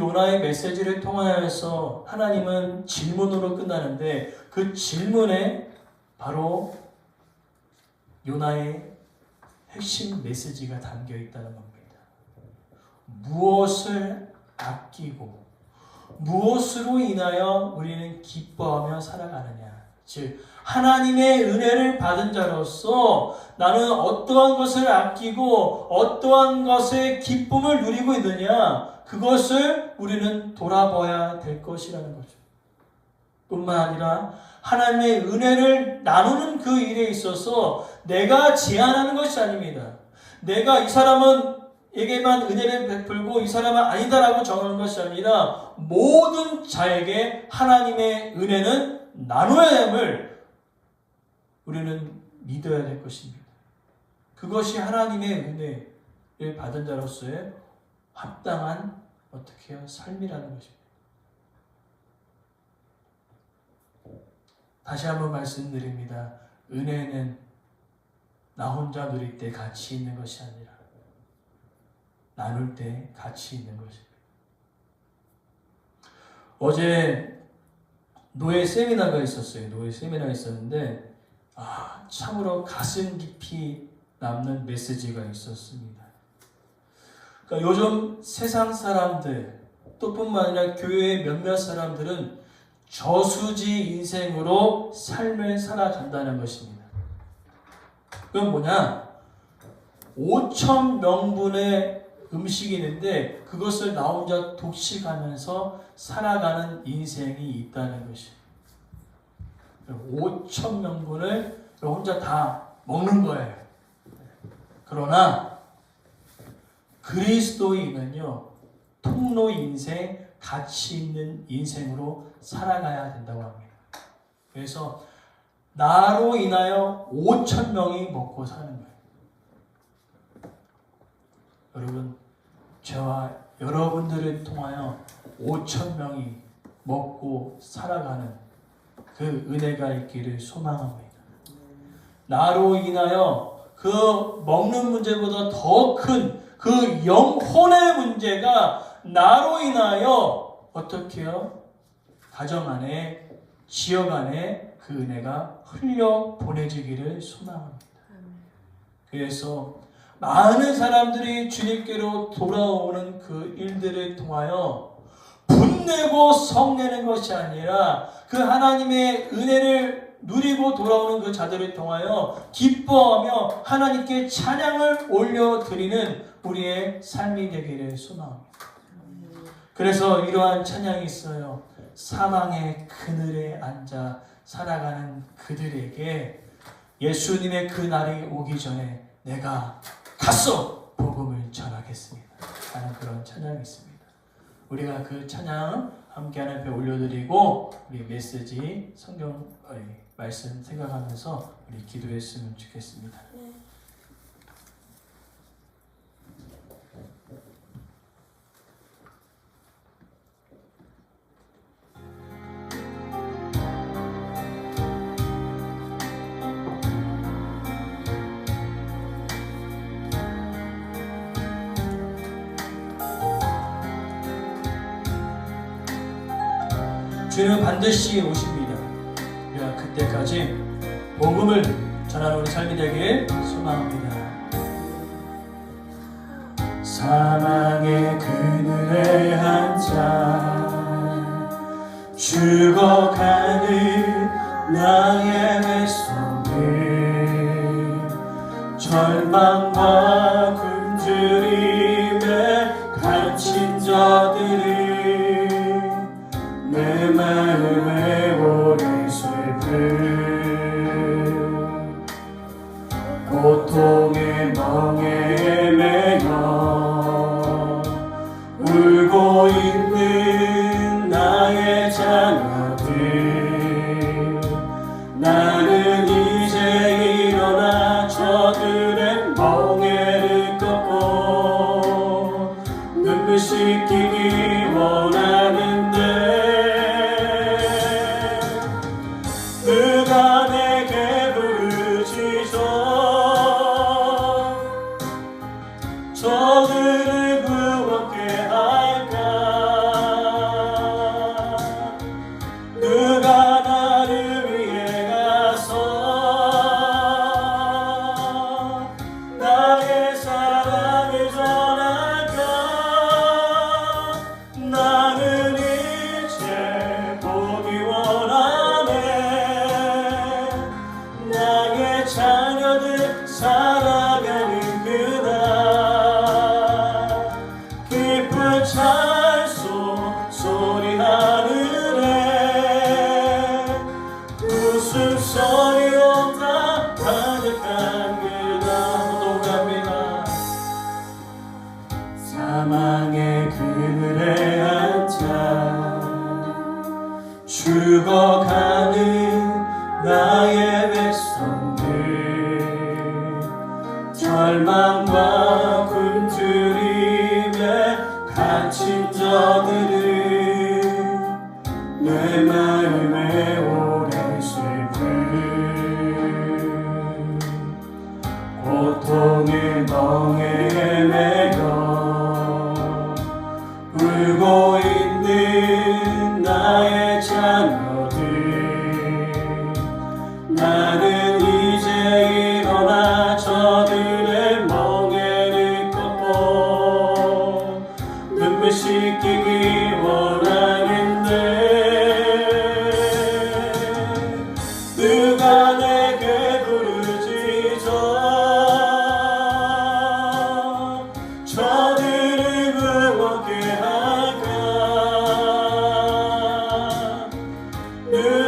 요나의 메시지를 통하여서 하나님은 질문으로 끝나는데 그 질문에 바로 요나의 핵심 메시지가 담겨 있다는 겁니다. 무엇을 아끼고 무엇으로 인하여 우리는 기뻐하며 살아가느냐. 즉, 하나님의 은혜를 받은 자로서 나는 어떠한 것을 아끼고 어떠한 것의 기쁨을 누리고 있느냐. 그것을 우리는 돌아봐야 될 것이라는 거죠. 뿐만 아니라 하나님의 은혜를 나누는 그 일에 있어서 내가 제안하는 것이 아닙니다. 내가 이 사람은 에게만 은혜를 베풀고 이 사람은 아니다라고 정하는 것이 아니라 모든 자에게 하나님의 은혜는 나눠야 함을 우리는 믿어야 될 것입니다. 그것이 하나님의 은혜를 받은 자로서의 합당한 어떻게? 삶이라는 것입니다. 다시 한번 말씀드립니다. 은혜는 나 혼자 누릴 때 가치 있는 것이 아니라 나눌 때 가치 있는 것입니다. 어제 노예 세미나가 있었어요. 노예 세미나가 있었는데 아, 참으로 가슴 깊이 남는 메시지가 있었습니다. 그러니까 요즘 세상 사람들 또 뿐만 아니라 교회의 몇몇 사람들은 저수지 인생으로 삶을 살아간다는 것입니다. 그건 뭐냐? 5천 명분의 음식이 있는데 그것을 나 혼자 독식하면서 살아가는 인생이 있다는 것이. 5천 명분을 혼자 다 먹는 거예요. 그러나 그리스도인은요 통로 인생 가치 있는 인생으로 살아가야 된다고 합니다. 그래서 나로 인하여 5천 명이 먹고 사는. 여러분, 저와 여러분들을 통하여 5천 명이 먹고 살아가는 그 은혜가 있기를 소망합니다. 나로 인하여 그 먹는 문제보다 더 큰 그 영혼의 문제가 나로 인하여 어떻게요? 가정 안에, 지역 안에 그 은혜가 흘려 보내지기를 소망합니다. 그래서 많은 사람들이 주님께로 돌아오는 그 일들을 통하여 분내고 성내는 것이 아니라 그 하나님의 은혜를 누리고 돌아오는 그 자들을 통하여 기뻐하며 하나님께 찬양을 올려드리는 우리의 삶이 되기를 소망합니다. 그래서 이러한 찬양이 있어요. 사망의 그늘에 앉아 살아가는 그들에게 예수님의 그 날이 오기 전에 내가 가서 복음을 전하겠습니다. 하는 그런 찬양이 있습니다. 우리가 그 찬양 함께하는 배 올려드리고 우리 메시지 성경 말씀 생각하면서 우리 기도했으면 좋겠습니다. 주는 반드시 오십니다. 우리가 그때까지 복음을 전하는 우리 삶이 되길 소망합니다. 사망의 그늘에 앉아 죽어가는 나의 뱃속을 절망과 나의 죽어가는 나의 백성들. 절망과 굶주림에 갇힌 저들은 내 마음에 오래 슬픈 고통의 누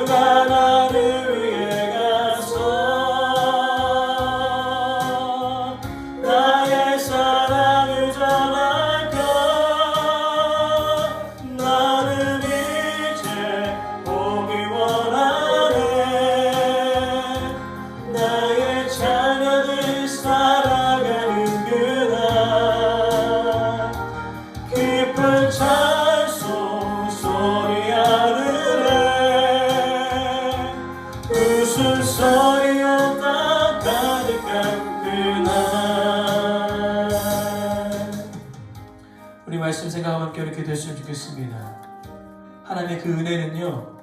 웃음소리 없다 가득한 그날 우리 말씀 생각하면 함께 이렇게 됐으면 좋겠습니다 하나님의 그 은혜는요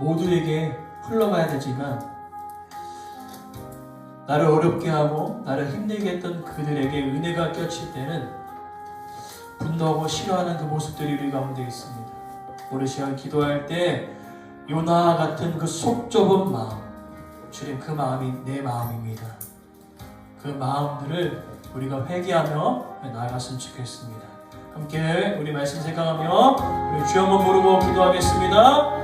모두에게 흘러가야 되지만 나를 어렵게 하고 나를 힘들게 했던 그들에게 은혜가 껴칠 때는 분노하고 싫어하는 그 모습들이 우리 가운데 있습니다. 오늘 시간 기도할 때 요나 같은 그 속 좁은 마음, 주님 그 마음이 내 마음입니다. 그 마음들을 우리가 회개하며 나아갔으면 좋겠습니다. 함께 우리 말씀 생각하며 우리 주 한번 부르고 기도하겠습니다.